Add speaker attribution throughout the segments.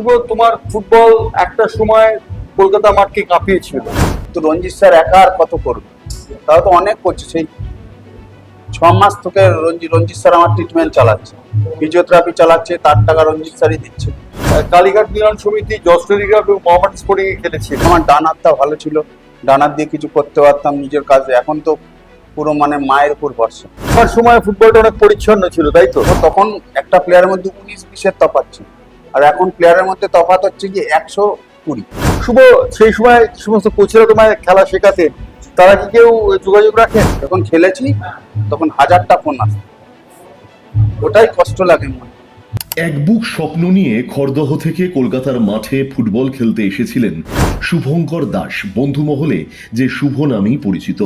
Speaker 1: শুভ তোমার ফুটবল একটা সময় কলকাতা মাঠকে কাঁপিয়েছিল।
Speaker 2: তো রঞ্জিত স্যার একা আর কত করবে? তারা তো অনেক করছে সেই ছ মাস থেকে রঞ্জিত রঞ্জিত স্যার আমার ট্রিটমেন্ট চালাচ্ছে। ফিজিওথেরাপি চালাচ্ছে তার টাকা রঞ্জিত স্যারই দিচ্ছে।
Speaker 1: কালীঘাট মিলন সমিতি জস্টরিগা এবং মোহাম্মদ স্পোর্টিং এ খেলেছিল
Speaker 2: আমার ডান হাতটা ভালো ছিল ডান হাত দিয়ে কিছু করতে পারতাম নিজের কাজে। এখন তো পুরো মানে মায়ের উপর ভরসা।
Speaker 1: আমার সময় ফুটবলটা অনেক পরিচ্ছন্ন ছিল তাই তো?
Speaker 2: তো তখন একটা প্লেয়ারের মধ্যে উনিশ বিশের তফাৎ ছিল। আর এখন প্লেয়ারের মধ্যে তফাৎ হচ্ছে কি একশো কুড়ি।
Speaker 1: শুভ সেই সময় সমস্ত কোচেরা তোমায় খেলা শেখাতেন তারা কি কেউ যোগাযোগ রাখেন?
Speaker 2: যখন খেলেছি তখন হাজারটা ফোন আসে। ওটাই কষ্ট লাগে মনে
Speaker 3: এক বুক স্বপ্ন নিয়ে খড়দহ থেকে কলকাতার মাঠে ফুটবল খেলতে এসেছিলেন শুভঙ্কর দাস বন্ধুমহলে যে শুভ নামেই পরিচিত।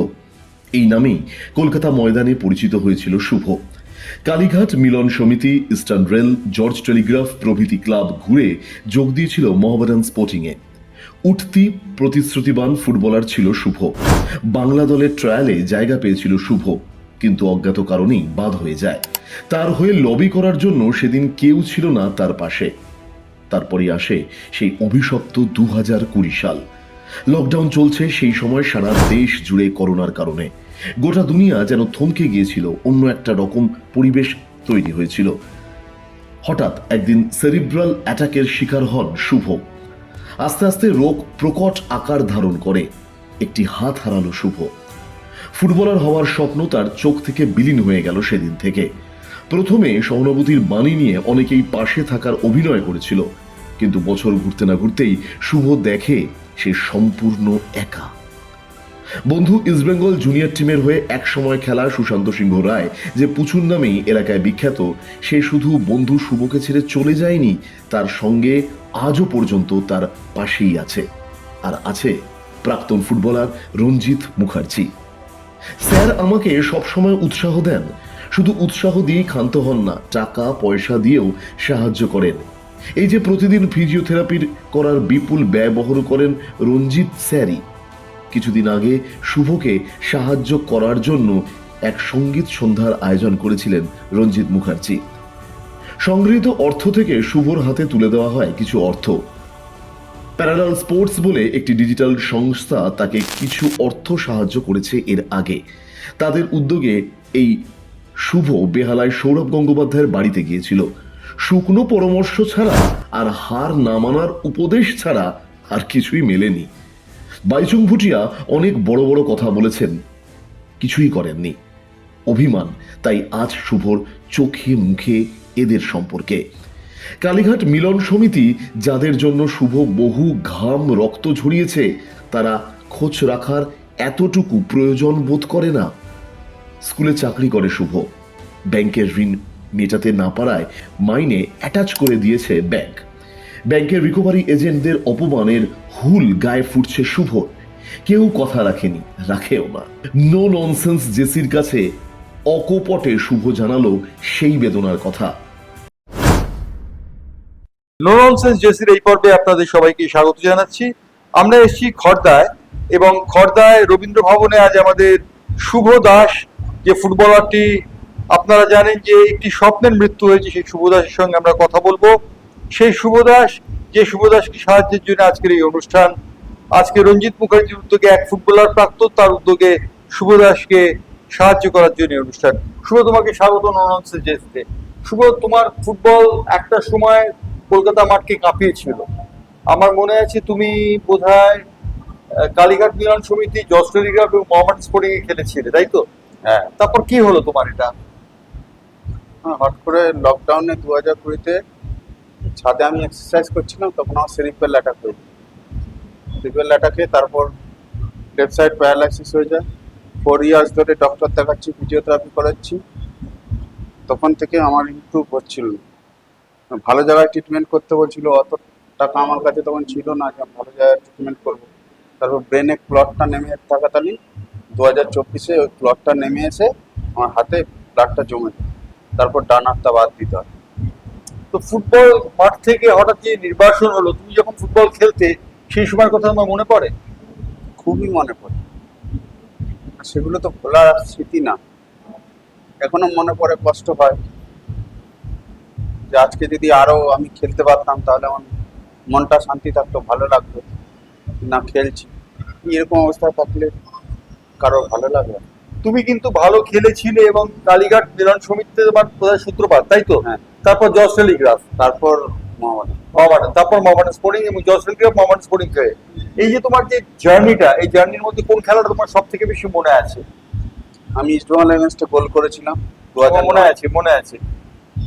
Speaker 3: এই নামেই কলকাতা ময়দানে পরিচিত হয়েছিল শুভ। Kalighat Milan Samiti, eastern rail, George telegraph প্রভৃতি ক্লাব ঘুরে যোগ দিয়েছিল মোহামেডান স্পোর্টিংয়ে। উঠতি প্রতিশ্রুতিবান ফুটবলার ছিল শুভ। বাংলা দলের ট্রায়ালে জায়গা পেয়েছিল শুভ, কিন্তু অজ্ঞাত কারণেই বাদ হয়ে যায়। তার হয়ে লবি করার জন্য সেদিন কেউ ছিল না তার পাশে। তারপরে আসে সেই অভিশপ্ত দু হাজার কুড়ি সাল। লকডাউন চলছে সেই সময় সারা দেশ জুড়ে করোনার কারণে। গোটা দুনিয়া যেন থমকে গিয়েছিল, অন্য একটা রকম পরিবেশ তৈরি হয়েছিল। হঠাৎ একদিন সেরিব্রাল অ্যাটাকের শিকার হন শুভ। আস্তে আস্তে রোগ প্রকট আকার ধারণ করে, একটি হাত হারালো শুভ। ফুটবলার হওয়ার স্বপ্ন তার চোখ থেকে বিলীন হয়ে গেল সেদিন থেকে। প্রথমে সহানুভূতির বাণী নিয়ে অনেকেই পাশে থাকার অভিনয় করেছিল, কিন্তু বছর ঘুরতে না ঘুরতেই শুভ দেখে সে সম্পূর্ণ একা। বন্ধু ইস্টবেঙ্গল জুনিয়র টিমের হয়ে এক সময় খেলা সুশান্ত সিংহ রায় যে পুচুর নামেই এলাকায় বিখ্যাত, সে শুধু বন্ধু শুভকে ছেড়ে চলে যায়নি, তার সঙ্গে আজও পর্যন্ত তার পাশেই আছে। আর আছে প্রাক্তন ফুটবলার রঞ্জিত মুখার্জি। স্যার আমাকে সবসময় উৎসাহ দেন। শুধু উৎসাহ দিয়েই ক্ষান্ত হন না, টাকা, পয়সা দিয়েও সাহায্য করেন। এই যে প্রতিদিন ফিজিওথেরাপির করার বিপুল ব্যয়বহর করেন রঞ্জিত স্যারই। কিছুদিন আগে শুভকে সাহায্য করার জন্য এক সংগীত সন্ধ্যার আয়োজন করেছিলেন রঞ্জিত মুখার্জি। সংগৃহীত অর্থ থেকে শুভর হাতে তুলে দেওয়া হয় কিছু অর্থ। প্যারালাল স্পোর্টস বলে একটি ডিজিটাল সংস্থা তাকে কিছু অর্থ সাহায্য করেছে এর আগে। তাদের উদ্যোগে এই শুভ বেহালায় সৌরভ গঙ্গোপাধ্যায়ের বাড়িতে গিয়েছিল। শুকনো পরামর্শ ছাড়া আর হার না মানার উপদেশ ছাড়া আর কিছুই মেলেনি। বাইচুং ভুটিয়া অনেক বড় বড় কথা বলেছেন। কিছুই করেননি। অভিমান, তাই আজ শুভর চোখে মুখে এদের সম্পর্কে। কালীঘাট মিলন সমিতি, যাদের জন্য শুভ বহু ঘাম রক্ত ঝরিয়েছে, তারা খোঁজ রাখার এতটুকু প্রয়োজন বোধ করে না। স্কুলে চাকরি করে শুভ। ব্যাংকের ঋণ মেটাতে না পারায় মাইনে অ্যাটাচ করে দিয়েছে ব্যাংক। ব্যাংকের রিকভারি এজেন্টদের অপমানের হুল গায়ে ফুটছে শুভ। কেউ কথা রাখেনি, রাখেও না। নো ননসেন্স জেসির কাছে অকপটে শুভ জানালো সেই বেদনার কথা।
Speaker 1: নো ননসেন্স জেসির এই পর্বে আপনাদের সবাইকে স্বাগত জানাচ্ছি। আমরা এসেছি খড়দায় এবং খড়দায় রবীন্দ্র ভবনে আজ আমাদের শুভ দাস, যে ফুটবলারটি, আপনারা জানেন যে একটি স্বপ্নের মৃত্যু হয়েছে সেই শুভ দাসের সঙ্গে আমরা কথা বলব। সেই শুভ দাস যে শুভ দাসকে সাহায্যের জন্য আজকের এই অনুষ্ঠান। আজকে রঞ্জিত মুখার্জির উদ্যোগে এক ফুটবলার প্রাক্তন তার উদ্যোগে শুভ দাসকে সাহায্য করার জন্য অনুষ্ঠান। শুভ তোমাকে স্বাগত নো ননসেন্স শুভ তোমার ফুটবল একটা সময় কলকাতা মাঠকে কাঁপিয়েছিল। আমার মনে আছে তুমি বোধহয় কালীঘাট মিলন সমিতি জজ টেলিগ্রাফ এবং মোহাম্মদ স্পোর্টিং এ খেলেছিলে তাই তো?
Speaker 2: হ্যাঁ।
Speaker 1: তারপর কি হলো তোমার এটা?
Speaker 2: হ্যাঁ, হট করে লকডাউনে দু হাজার কুড়িতে ছাদে আমি এক্সারসাইজ করছিলাম, তখন আমার সেরিপেল অ্যাটাক হয়ে যায় সেরিপেল অ্যাটাকে তারপর লেফট সাইড প্যারালাইসিস হয়ে যায়। ফোর ইয়ার্স ধরে ডক্টর দেখাচ্ছি ফিজিওথেরাপি করাচ্ছি। তখন থেকে আমার ইমপ্রুভ হচ্ছিল। ভালো জায়গায় ট্রিটমেন্ট করতে বলছিল অত টাকা আমার কাছে তখন ছিল না যে ভালো জায়গায় ট্রিটমেন্ট করব। তারপর ব্রেনে ক্লটটা নেমে থাকাকালীন দু হাজার চব্বিশে ওই ক্লটটা নেমে এসে আমার হাতে ব্লাডটা জমে তারপর ডান হাতটা বাদ দিতে হয়।
Speaker 1: তো ফুটবল মাঠ থেকে হঠাৎ যে নির্বাসন হলো তুমি যখন ফুটবল খেলতে সেই সময়ের কথা আমার মনে পড়ে?
Speaker 2: খুবই মনে পড়ে। সেগুলো তো ভোলার স্মৃতি না। এখনও মনে পড়ে কষ্ট হয়। যে আজকে যদি আরও আমি খেলতে পারতাম তাহলে আমার মনটা শান্তি থাকতো ভালো লাগতো। না খেলছি। এরকম অবস্থায় থাকলে কারও ভালো লাগবে
Speaker 1: তুমি কিন্তু ভালো খেলেছিলে এবং কালীঘাট মিলন সমিতিতে তোমার প্রধান সূত্রপাত তাই তো?
Speaker 2: হ্যাঁ।
Speaker 1: তারপর জস টেলিগ্রাফ
Speaker 2: তারপর মোহাম্মদ
Speaker 1: মহামান তারপর মহামান স্পোর্টিং এবং জস টেলিগ্রাফ মহামান স্পোর্টিং হয়ে এই যে তোমার যে জার্নিটা এই জার্নির মধ্যে কোন খেলাটা তোমার সব থেকে বেশি মনে আছে?
Speaker 2: আমি ইস্টবেঙ্গল এগেনস্টে গোল করেছিলাম দু
Speaker 1: তোমার মনে আছে মনে আছে?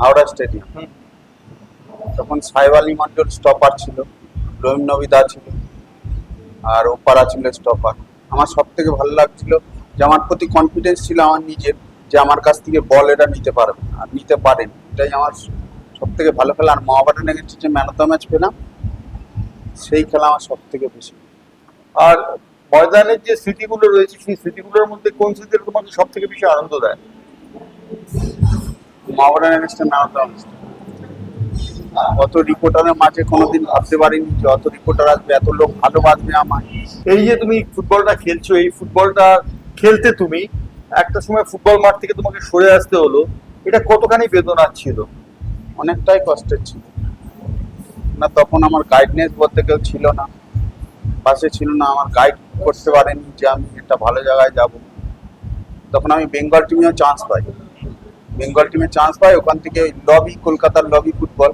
Speaker 2: হাওড়া স্টেডিয়াম। তখন সাহেব আলী মন্ডল স্টপার ছিল রহিম নবিদা ছিল আর ওপারা ছিল স্টপার আমার সব থেকে ভালো লাগছিল যে আমার প্রতি কনফিডেন্স ছিল আমার নিজের। যে আমার কাছ থেকে বল এটা নিতে পারবে আর নিতে পারেন। এটাই আমার সব থেকে ভালো খেলা। আর মহাবাটান এগেনস্টে যে ম্যান অফ দ্য ম্যাচ পেলাম সেই খেলা আমার সব থেকে বেশি।
Speaker 1: আর ময়দানের যে স্মৃতিগুলো রয়েছে সেই স্মৃতিগুলোর মধ্যে কোন স্মৃতিটা তোমাকে সব থেকে বেশি আনন্দ দেয়?
Speaker 2: মহাবাটান এগেনস্টে ম্যান অফ দ্য ম্যাচ অত রিপোর্টারের মাঝে কোনোদিন ভাবতে পারিনি যে অত রিপোর্টার আসবে এত লোক ভালোবাসবে আমার
Speaker 1: এই যে তুমি ফুটবলটা খেলছো এই ফুটবলটা খেলতে তুমি একটা সময় ফুটবল মাঠ থেকে তোমাকে সরে আসতে হলো, এটা কতখানি বেদনা ছিল?
Speaker 2: অনেকটাই কষ্টের ছিল। না, তখন আমার গাইডনেস বলতে কেউ ছিল না। পাশে ছিল না, আমার গাইড করতে পারেনি যে আমি একটা ভালো জায়গায় যাব। তখন আমি বেঙ্গল টিমেও চান্স পাই। বেঙ্গল টিমে চান্স পাই, ওখান থেকে লবি কলকাতার লবি ফুটবল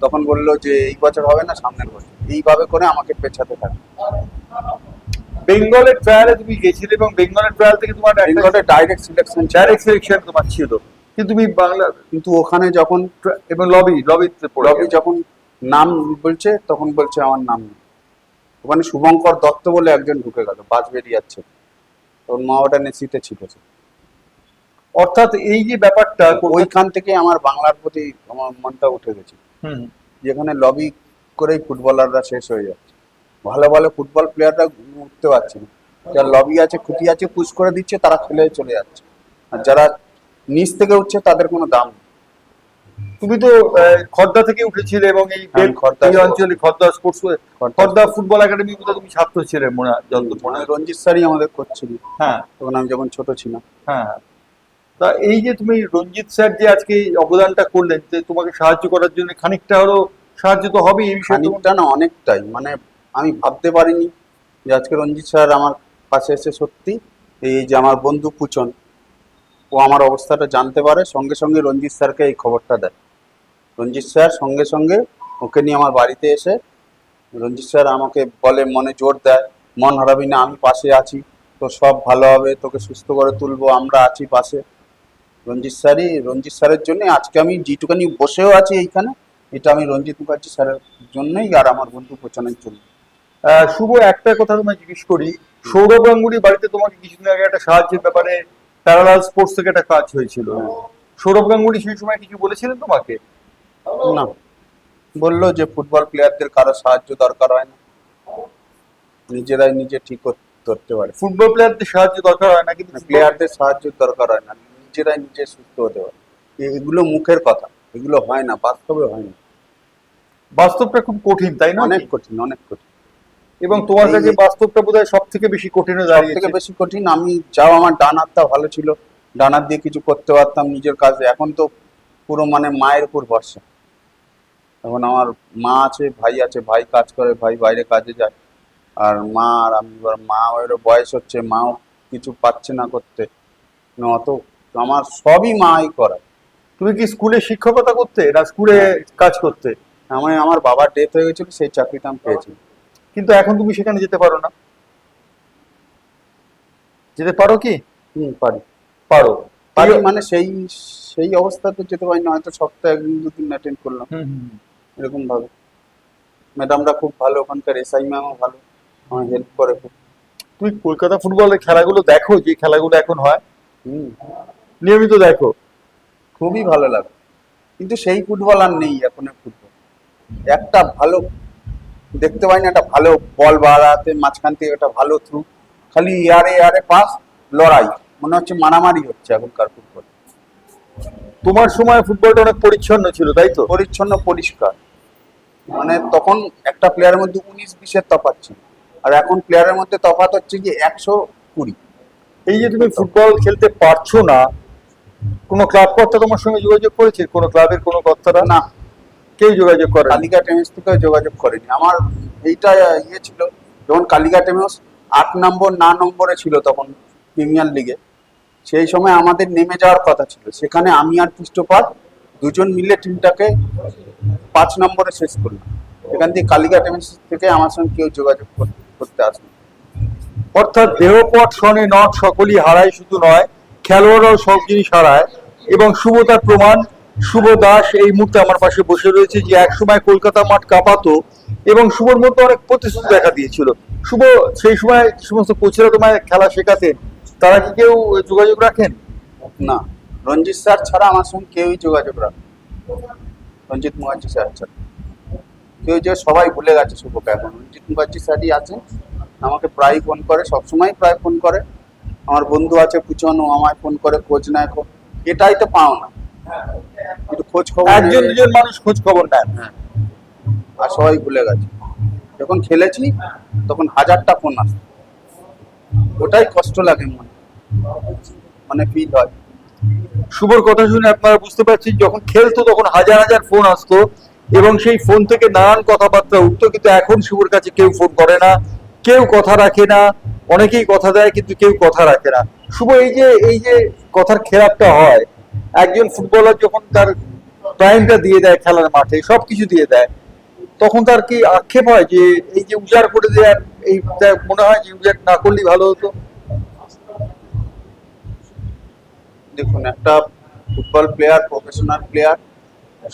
Speaker 2: তখন বলল যে, এই বছর হবে না, সামনের বছর। এইভাবে করে আমাকে পেছাতে থাকে।
Speaker 1: বেঙ্গলের ট্রায়ালে তুমি গেছিলে এবং বেঙ্গলের ট্রায়াল থেকে তোমার
Speaker 2: বেঙ্গলের ডাইরেক্ট সিলেকশন
Speaker 1: ডাইরেক্ট সিলেকশন তোমার ছিল। কিন্তু তুমি বাংলা
Speaker 2: কিন্তু ওখানে যখন
Speaker 1: এবং লবি লবিতে লবি
Speaker 2: যখন নাম বলছে তখন বলছে আমার নাম ওখানে শুভঙ্কর দত্ত বলে একজন ঢুকে গেল বাস বেরিয়ে যাচ্ছে তখন মাওয়াটা নেসিতে ছিল।
Speaker 1: অর্থাৎ এই যে ব্যাপারটা
Speaker 2: ওইখান থেকে আমার বাংলার প্রতি আমার মনটা উঠে গেছে। যেখানে লবি করেই ফুটবলাররা শেষ হয়ে যাচ্ছে। ভালো ভালো ফুটবল প্লেয়াররা উঠতে পারছে না। যার লবি আছে খুঁটি আছে পুশ করে দিচ্ছে তারা খেলে চলে যাচ্ছে। আর যারা নিচ থেকে উঠছে তাদের কোনো দাম নেই।
Speaker 1: তুমি তো খর্দা থেকে উঠেছিলে এবং এই
Speaker 2: হ্যাঁ,
Speaker 1: এই অঞ্চলে Khardah sports
Speaker 2: Khardah-
Speaker 1: football academy তুমি ছাত্র ছিলে মনে মনে
Speaker 2: মানে রঞ্জিত স্যারই আমাদের করছিল
Speaker 1: হ্যাঁ।
Speaker 2: তখন আমি যখন ছোট ছিলাম।
Speaker 1: হ্যাঁ। তা এই যে তুমি রঞ্জিত স্যার যে আজকে এই অবদানটা করলেন যে তোমাকে সাহায্য করার জন্য খানিকটা হলো সাহায্য তো হবে এই বিষয়ে
Speaker 2: খানিকটা না অনেকটাই। মানে আমি ভাবতে পারিনি যে আজকে রঞ্জিত স্যার আমার পাশে এসে সত্যি এই যে আমার বন্ধু পুচন ও আমার অবস্থাটা জানতে পারে, সঙ্গে সঙ্গে রঞ্জিত স্যারকে এই খবরটা দেয়। রঞ্জিত স্যার সঙ্গে সঙ্গে ওকে নিয়ে আমার বাড়িতে এসে রঞ্জিত স্যার আমাকে বলে, মনে জোর দেয়, মন হারাবি না, আমি পাশে আছি, তো সব ভালো হবে, তোকে সুস্থ করে তুলবো, আমরা আছি পাশে। রঞ্জিত স্যারই, রঞ্জিত স্যারের জন্য আজকে আমি যেটুকানি বসেও আছি এইখানে, এটা আমি রঞ্জিত মুখার্জি স্যারের জন্যই আর আমার বন্ধু পোচানোর জন্য
Speaker 1: শুভ একটা কথা তোমায় জিজ্ঞেস করি। সৌরভ গাঙ্গুলি বাড়িতে তোমাকে কিছুদিন আগে একটা সাহায্যের ব্যাপারে প্যারালাল স্পোর্টস থেকে একটা কাজ হয়েছিল। সৌরভ গাঙ্গুলি সেই সময় কিছু বলেছিলেন তোমাকে?
Speaker 2: না। বলল যে ফুটবল প্লেয়ারদের কারও সাহায্য দরকার হয় না। নিজেরাই নিজে ঠিক করতে পারে।
Speaker 1: ফুটবল প্লেয়ারদের সাহায্য দরকার হয় না কিন্তু
Speaker 2: প্লেয়ারদের সাহায্য দরকার হয় না। নিজেরাই নিজে সুস্থ হতে পারে। এগুলো মুখের কথা। এগুলো হয় না বাস্তবে হয় না।
Speaker 1: বাস্তবটা খুব কঠিন তাই না?
Speaker 2: অনেক কঠিন অনেক কঠিন।
Speaker 1: এবং তোমার কাছে বাস্তবটা বোধহয় সব থেকে বেশি কঠিন হয়ে
Speaker 2: থেকে বেশি কঠিন আমি যাও আমার ডান হাতটা ভালো ছিল। ডান হাত দিয়ে কিছু করতে পারতাম নিজের কাজে। এখন তো পুরো মানে মায়ের উপর ভরসা। এখন আমার মা আছে ভাই আছে ভাই কাজ করে ভাই বাইরে কাজে যায়। আর মা আর আমি এবার মা এরও বয়স হচ্ছে মাও কিছু পাচ্ছে না করতে। না অত আমার সবই মাই করায়
Speaker 1: তুমি কি স্কুলে শিক্ষকতা করতে না স্কুলে কাজ করতে?
Speaker 2: আমি আমার বাবার ডেথ হয়ে গেছিল সেই চাকরিটা আমি পেয়েছি।
Speaker 1: কিন্তু এখন তুমি সেখানে যেতে পারো না। যেতে পারো কি?
Speaker 2: পারি।
Speaker 1: পারো।
Speaker 2: পারি মানে সেই সেই অবস্থাতে যেতে পারি না হয়তো সপ্তাহে একদিন দুদিন অ্যাটেন্ড করলাম। এরকম ভাবে ম্যাডামরা খুব ভালো ওখানকার এসআই ম্যামও ভালো আমার হেল্প করে খুব।
Speaker 1: তুমি কলকাতা ফুটবলের খেলাগুলো দেখো যে খেলাগুলো এখন হয়।
Speaker 2: হুম।
Speaker 1: নিয়মিত দেখো।
Speaker 2: খুবই ভালো লাগে। কিন্তু সেই ফুটবল আর নেই এখন ফুটবল। একটা ভালো দেখতে পাই না একটা ভালো বল বাড়াতে মাঝখান থেকে একটা ভালো থ্রু খালি ইয়ারে ইয়ারে পাস লড়াই। মনে হচ্ছে মারামারি হচ্ছে এখনকার ফুটবল
Speaker 1: তোমার সময় ফুটবলটা অনেক পরিচ্ছন্ন ছিল তাই তো?
Speaker 2: পরিচ্ছন্ন পরিষ্কার। মানে তখন একটা প্লেয়ারের মধ্যে উনিশ বিশের তফাৎ ছিল। আর এখন প্লেয়ারের মধ্যে তফাৎ হচ্ছে যে একশো কুড়ি।
Speaker 1: এই যে তুমি ফুটবল খেলতে পারছ না কোনো ক্লাব কর্তা তোমার সঙ্গে যোগাযোগ করেছে? কোনো ক্লাবের কোনো কর্তারা?
Speaker 2: না।
Speaker 1: কেউ যোগাযোগ করে
Speaker 2: কালিকা টেনিস থেকে যোগাযোগ করেনি। আমার এইটা ইয়ে ছিল যখন কালিকা টেনিস আট নম্বর না নম্বরে ছিল তখন প্রিমিয়ার লিগে সেই সময় আমাদের নেমে যাওয়ার কথা ছিল। সেখানে আমি আর পৃষ্ঠপাত দুজন মিলে টিমটাকে পাঁচ নম্বরে শেষ করলাম। এখান থেকে কালিকা টেনিস থেকে আমার সঙ্গে কেউ যোগাযোগ করতে আসবে
Speaker 1: অর্থাৎ দেহপট শনে নট সকলই হারায় শুধু নয় খেলোয়াড়রাও সব জিনিস হারায় এবং শুভ তার প্রমাণ শুভ দাস এই মুহূর্তে আমার পাশে বসে রয়েছে, যে একসময় কলকাতা মাঠ কাঁপাতো এবং শুভর মধ্যে অনেক প্রতিশ্রুতি দেখা দিয়েছিল। শুভ, সেই সময় সমস্ত কোচেরা তোমায় খেলা শেখাতেন তারা কি কেউ যোগাযোগ রাখেন?
Speaker 2: না, রঞ্জিত স্যার ছাড়া আমার সঙ্গে কেউই যোগাযোগ রাখে রঞ্জিত মুখার্জি স্যার ছাড়া। কেউ যে সবাই ভুলে গেছে শুভকে এখন। রঞ্জিত মুখার্জি স্যারই আছে আমাকে প্রায় ফোন করে সবসময় প্রায় ফোন করে। আমার বন্ধু আছে পুচন ও আমায় ফোন করে খোঁজ নেয় এটাই তো পাও না খোঁজ খবর
Speaker 1: একজন। দুজন মানুষ খোঁজ খবর নেন
Speaker 2: হ্যাঁ। আর সবাই ভুলে গেছে। যখন খেলেছি তখন হাজারটা ফোন ওটাই কষ্ট লাগে মনে। মানে ফিল হয়।
Speaker 1: শুভর কথা শুনে আপনারা বুঝতে পারছেন যখন খেলতো তখন হাজার হাজার ফোন আসতো এবং সেই ফোন থেকে নানান কথাবার্তা উঠতো কিন্তু এখন শুভর কাছে কেউ ফোন করে না কেউ কথা রাখে না অনেকেই কথা দেয় কিন্তু কেউ কথা রাখে না। শুভ এই যে এই যে কথার খেলাপটা হয় একজন ফুটবলার যখন তার প্রাইমটা দিয়ে দেয় খেলার মাঠে, সবকিছু দিয়ে দেয়। তখন তার কি আক্ষেপ হয় যে, এই যে উজাড় করে দেওয়ার, এই মনে হয় যে উজাড় না করলেই ভালো হতো?
Speaker 2: দেখুন, একটা ফুটবল প্লেয়ার প্রফেশনাল প্লেয়ার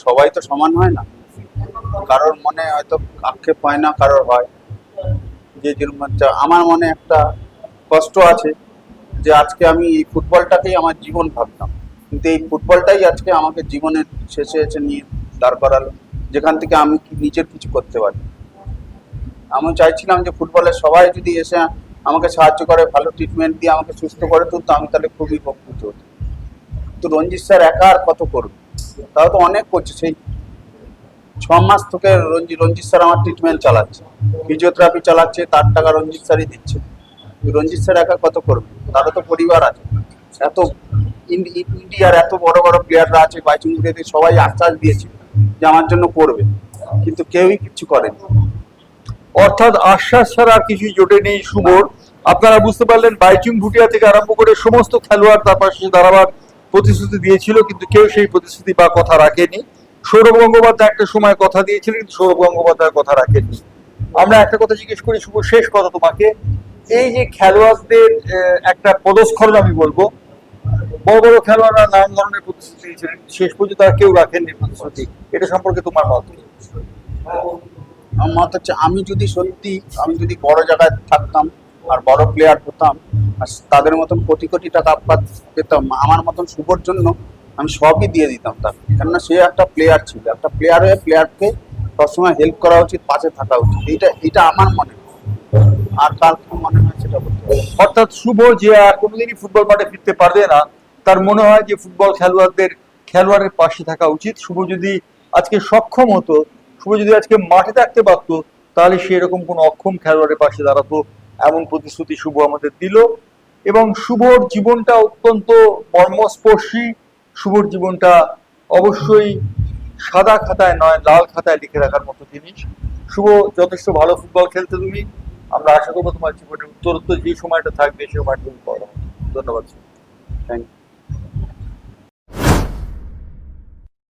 Speaker 2: সবাই তো সমান হয় না। কারোর মনে হয়তো আক্ষেপ হয় না, কারোর হয়। যে আমার মনে একটা কষ্ট আছে যে আজকে আমি এই ফুটবলটাকেই আমার জীবন ভাবতাম। কিন্তু এই ফুটবলটাই আজকে আমাকে জীবনের শেষে এসে নিয়ে দাঁড় করালো। যেখান থেকে আমি নিজের কিছু করতে পারি। আমি চাইছিলাম যে ফুটবলের সবাই যদি এসে আমাকে সাহায্য করে, ভালো ট্রিটমেন্ট দিয়ে আমাকে সুস্থ করে তুলতো, আমি তাহলে খুবই উপকৃত হতো তো রঞ্জিত স্যার একা আর কত করবে? তাও তো অনেক করছে। সেই ছ মাস থেকে রঞ্জি, রঞ্জিত স্যার আমার ট্রিটমেন্ট চালাচ্ছে। ফিজিওথেরাপি চালাচ্ছে, তার টাকা রঞ্জিত স্যারই দিচ্ছে। রঞ্জিত স্যার একা কত করবে? তারও তো পরিবার আছে। এত ইন্ডিয়ার এত বড় বড় প্লেয়াররা আছে বাইচুঙ্গুড়িতে সবাই আশ্বাস দিয়েছে যে আমার জন্য করবে। কিন্তু কেউই কিছু করেনি।
Speaker 1: অর্থাৎ আশ্বাস ছাড়া আর কিছুই জোটে নেই শুভর আপনারা বুঝতে পারলেন, বাইচুং ভুটিয়া থেকে আরম্ভ করে সমস্ত খেলোয়াড় তার পাশে দাঁড়াবার প্রতিশ্রুতি দিয়েছিল, কিন্তু কেউ সেই প্রতিশ্রুতি বা কথা রাখেনি। সৌরভ গঙ্গোপাধ্যায় একটা সময় কথা দিয়েছিলেন, কিন্তু সৌরভ গঙ্গোপাধ্যায় কথা রাখেননি। আমরা একটা কথা জিজ্ঞেস করি শুভ শেষ কথা তোমাকে। এই যে খেলোয়াড়দের একটা পদস্খলন আমি বলব বড় বড় খেলোয়াড়রা নানান ধরনের প্রতিশ্রুতি দিয়েছিলেন শেষ পর্যন্ত আর কেউ রাখেননি প্রতিশ্রুতি। এটা সম্পর্কে তোমার মত?
Speaker 2: আমার মত হচ্ছে আমি যদি সত্যি আমি যদি বড় জায়গায় থাকতাম আর বড় প্লেয়ার হতাম আর তাদের মতন কোটি কোটি টাকা পা- পেতাম আমার মতন শুভর জন্য আমি সবই দিয়ে দিতাম তাকে। কেননা সে একটা প্লেয়ার ছিল। একটা প্লেয়ার হয়ে প্লেয়ারকে সবসময় হেল্প করা উচিত পাশে থাকা উচিত। এইটা এটা আমার মনে হয়। আর কি মনে হয় সেটা
Speaker 1: অর্থাৎ শুভ যে আর কোনোদিনই ফুটবল মাঠে ফিরতে পারবে না তার মনে হয় যে ফুটবল খেলোয়াড়দের, খেলোয়াড়ের পাশে থাকা উচিত। শুভ যদি আজকে সক্ষম হতো, শুভ যদি আজকে মাঠে থাকতে পারতো, তাহলে সে এরকম কোনো অক্ষম খেলোয়াড়ের পাশে দাঁড়াতো, এমন প্রতিশ্রুতি শুভ আমাদের দিল। এবং শুভর জীবনটা অত্যন্ত মর্মস্পর্শী। শুভর জীবনটা অবশ্যই সাদা খাতায় নয়, লাল খাতায় লিখে রাখার মতো জিনিস। শুভ, যথেষ্ট ভালো ফুটবল খেলতে তুমি। আমরা আশা করব তোমার জীবনের উত্তরোত্তর যে সময়টা থাকবে, সে সময়টা তুমি ধন্যবাদ
Speaker 2: থ্যাংক ইউ